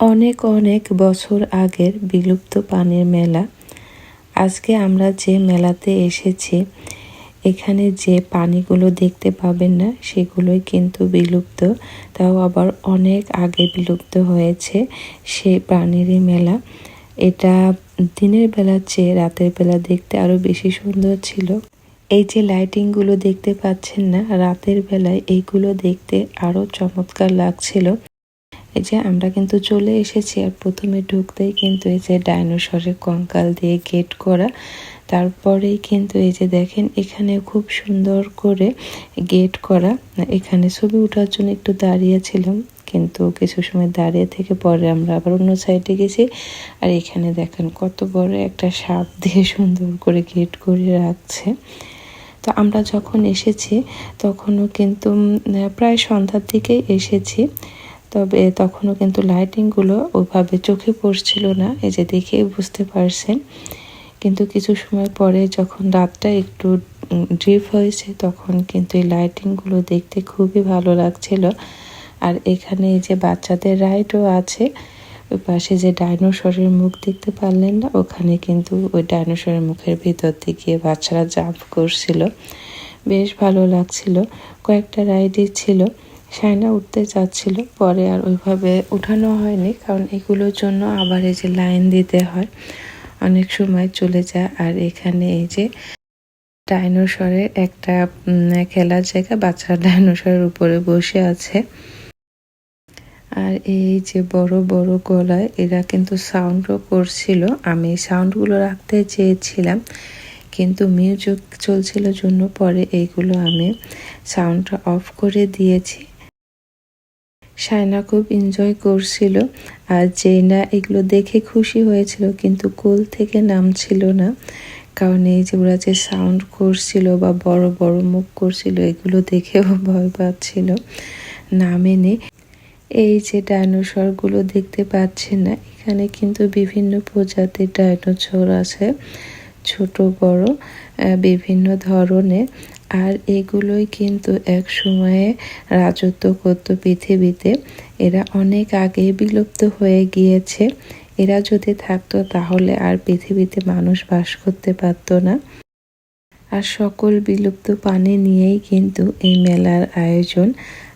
অনেক অনেক বছর আগের বিলুপ্ত পানির মেলা। আজকে আমরা যে মেলাতে এসেছি, এখানে যে পানিগুলো দেখতে পাবেন না, সেগুলোই কিন্তু বিলুপ্ত। তাও আবার অনেক আগে বিলুপ্ত হয়েছে সেই প্রাণীরই মেলা। এটা দিনের বেলার চেয়ে রাতের বেলা দেখতে আরও বেশি সুন্দর ছিল। এই যে লাইটিংগুলো দেখতে পাচ্ছেন না, রাতের বেলায় এইগুলো দেখতে আরও চমৎকার লাগছিল। এই যে আমরা কিন্তু চলে এসেছি আর প্রথমে ঢুকতেই কিন্তু এই যে ডাইনোসরের কঙ্কাল দিয়ে গেট করা। তারপরেই কিন্তু এই যে দেখেন, এখানে খুব সুন্দর করে গেট করা। এখানে ছবি ওঠার জন্য একটু দাঁড়িয়েছিলাম, কিন্তু কিছু সময় দাঁড়িয়ে থেকে পরে আমরা আবার অন্য সাইডে গেছি। আর এখানে দেখেন কত বড় একটা সাপ দিয়ে সুন্দর করে গেট করে রাখছে। তো আমরা যখন এসেছি, তখনও কিন্তু প্রায় সন্ধ্যার দিকেই এসেছি। তবে তখনও কিন্তু লাইটিংগুলো ওইভাবে চোখে পড়ছিল না, এই যে দেখেই বুঝতে পারছেন। কিন্তু কিছু সময় পরে যখন রাতটা একটু ড্রিপ হয়েছে, তখন কিন্তু এই লাইটিংগুলো দেখতে খুবই ভালো লাগছিল। আর এখানে এই যে বাচ্চাদের রাইডও আছে, ওই পাশে যে ডাইনোসরের মুখ দেখতে পারলেন না, ওখানে কিন্তু ওই ডাইনোসরের মুখের ভিতর থেকে বাচ্চারা জাম্প করছিল। বেশ ভালো লাগছিল। কয়েকটা রাইডই ছিল। সাইনা উঠতে চাচ্ছিল, পরে আর ওইভাবে উঠানো হয়নি, কারণ এগুলোর জন্য আবার এই যে লাইন দিতে হয়, অনেক সময় চলে যায়। আর এখানে এই যে ডাইনোসরের একটা খেলার জায়গা, বাচ্চারা ডাইনোসরের উপরে বসে আছে। আর এই যে বড় বড় গলায় এরা কিন্তু সাউন্ডও করছিল। আমি সাউন্ডগুলো রাখতে চেয়েছিলাম, কিন্তু মিউজিক চলছিল জন্য, পরে এইগুলো আমি সাউন্ডটা অফ করে দিয়েছি। সায়না খুব এনজয় করছিল আর জেনা এগুলো দেখে খুশি হয়েছিল, কিন্তু কোল থেকে নামছিল না। কারণ এই যে ওরা যে সাউন্ড করছিল বা বড় বড় মুখ করছিল, এগুলো দেখেও ভয় পাচ্ছিল। নামেনে এই যে ডাইনোসরগুলো দেখতে পাচ্ছেন না, এখানে কিন্তু বিভিন্ন প্রজাতির ডাইনোসর আছে, ছোট, বড় বিভিন্ন ধরনের। আর এগুলোই কিন্তু এক সময়ে রাজত্ব করত পৃথিবীতে। এরা অনেক আগে বিলুপ্ত হয়ে গিয়েছে। এরা যদি থাকতো তাহলে আর পৃথিবীতে মানুষ বাস করতে পারতো না। আর সকল বিলুপ্ত পানি নিয়েই কিন্তু এই মেলার আয়োজন।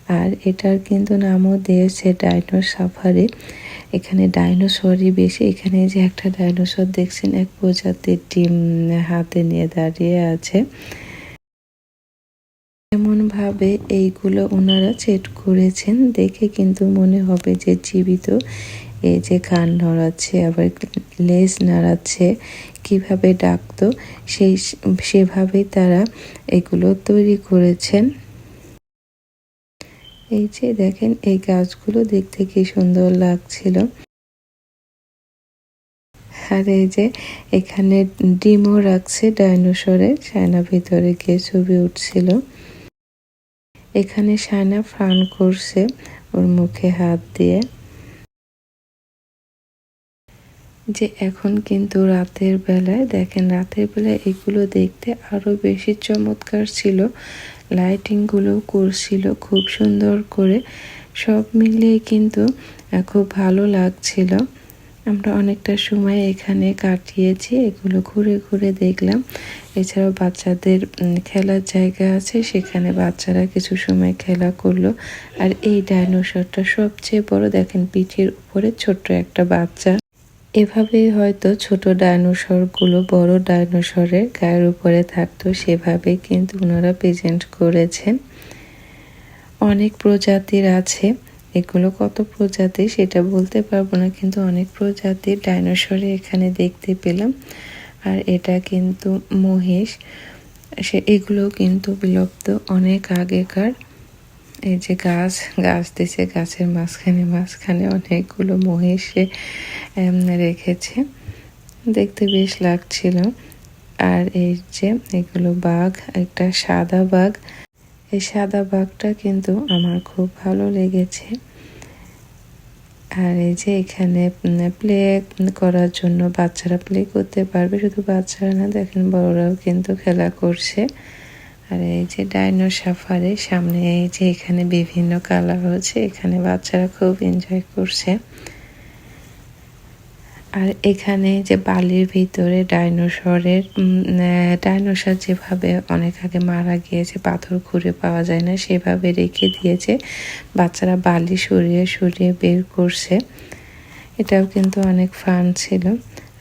আর এটার কিন্তু নামও দিয়েছে ডাইনো সাফারি। এখানে ডাইনোসরই বেশি। এখানে যে একটা ডাইনোসর দেখছেন, এক প্রজাতির ডিম হাতে নিয়ে দাঁড়িয়ে আছে। এমনভাবে এইগুলো ওনারা সেট করেছেন দেখে কিন্তু মনে হবে যে জীবিত। এই যে কান নড়াচ্ছে, আবার লেজ নাড়াচ্ছে, কীভাবে ডাকতো, সেই সেভাবেই তারা এগুলো তৈরি করেছেন। এই যে দেখেন, এই গাছগুলো দেখতে কি সুন্দর লাগছিল। আর এই যে এখানে ডিমও রাখছে ডাইনোসরের সায়না ভিতরে গিয়ে ছবি উঠছিল। এখানে সায়না ফান করছে ওর মুখে হাত দিয়ে। যে এখন কিন্তু রাতের বেলায়, দেখেন রাতের বেলায় এগুলো দেখতে আরও বেশি চমৎকার ছিল। লাইটিংগুলো করছিল খুব সুন্দর করে। সব মিলিয়ে কিন্তু খুব ভালো লাগছিল। আমরা অনেকটা সময় এখানে কাটিয়েছি, এগুলো ঘুরে ঘুরে দেখলাম। এছাড়াও বাচ্চাদের খেলার জায়গা আছে, সেখানে বাচ্চারা কিছু সময় খেলা করল। আর এই ডাইনোসরটা সবচেয়ে বড়, দেখেন পিঠের উপরে ছোট্ট একটা বাচ্চা। এভাবেই হয়তো ছোট ডাইনোসরগুলো বড় ডাইনোসরের গায়ের উপরে থাকতো সেভাবেই কিন্তু ওনারা প্রেজেন্ট করেছেন। অনেক প্রজাতির আছে। এগুলো কত প্রজাতি সেটা বলতে পারব না, কিন্তু অনেক প্রজাতির ডাইনোসরে এখানে দেখতে পেলাম। আর এটা কিন্তু মহিষ। সে এগুলো কিন্তু বিলুপ্ত, অনেক আগেকার। এই যে গাছ গাছ দিছে, গাছের মাঝখানে মাঝখানে অনেকগুলো মহিষে রেখেছে। দেখতে বেশ লাগছিল। আর এই যে এগুলো বাঘ, একটা সাদা বাঘ। এই সাদা বাঘটা কিন্তু আমার খুব ভালো লেগেছে। আর এই যে এখানে প্লে করার জন্য বাচ্চারা প্লে করতে পারবে। শুধু বাচ্চারা না, দেখেন বড়রাও কিন্তু খেলা করছে। আর এই যে ডাইনো সাফারে সামনে এই যে এখানে বিভিন্ন কালার হচ্ছে। এখানে বাচ্চারা খুব এনজয় করছে। আর এখানে যে বালির ভিতরে ডাইনোসরের ডাইনোসর যেভাবে অনেক আগে মারা গিয়েছে, পাথর খুঁড়ে পাওয়া যায় না, সেভাবে রেখে দিয়েছে। বাচ্চারা বালি সরিয়ে সরিয়ে বের করছে। এটাও কিন্তু অনেক ফান ছিল।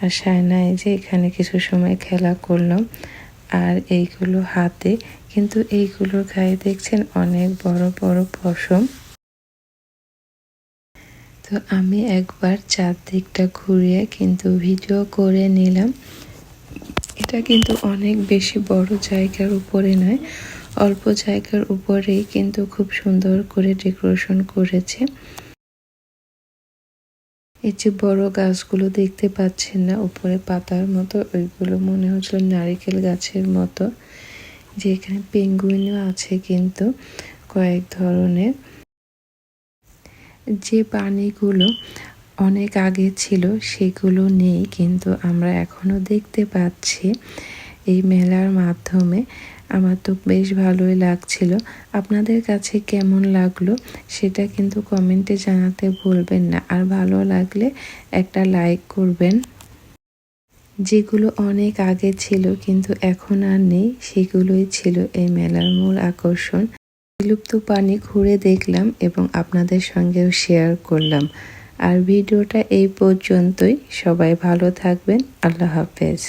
আর সায়না এই যে এখানে কিছু সময় খেলা করলাম আর এইগুলো হাতে, কিন্তু এইগুলোর গায়ে দেখছেন অনেক বড় বড় পশম। তো আমি একবার চারদিকটা ঘুরিয়ে কিন্তু ভিডিও করে নিলাম। এটা কিন্তু অনেক বেশি বড় জায়গার উপরে নয়, অল্প জায়গার উপরেই কিন্তু খুব সুন্দর করে ডেকোরেশন করেছে। এই যে বড় গাছগুলো দেখতে পাচ্ছেন না, উপরে পাতার মতো, ওইগুলো মনে হচ্ছিল নারিকেল গাছের মতো। যে এখানে পেঙ্গুইনও আছে কিন্তু, কয়েক ধরনের। যে পানিগুলো অনেক আগে ছিল, সেগুলো নেই, কিন্তু আমরা এখনও দেখতে পাচ্ছি এই মেলার মাধ্যমে। আমার তো বেশ ভালোই লাগছিল। আপনাদের কাছে কেমন লাগল সেটা কিন্তু কমেন্টে জানাতে ভুলবেন না। আর ভালো লাগলে একটা লাইক করবেন। যেগুলো অনেক আগে ছিল, কিন্তু এখন আর নেই, সেগুলোই ছিল এই মেলার মূল আকর্ষণ। বিলুপ্ত পানি ঘুরে দেখলাম এবং আপনাদের সঙ্গেও শেয়ার করলাম। আর ভিডিওটা এই পর্যন্তই। সবাই ভালো থাকবেন। আল্লাহ হাফেজ।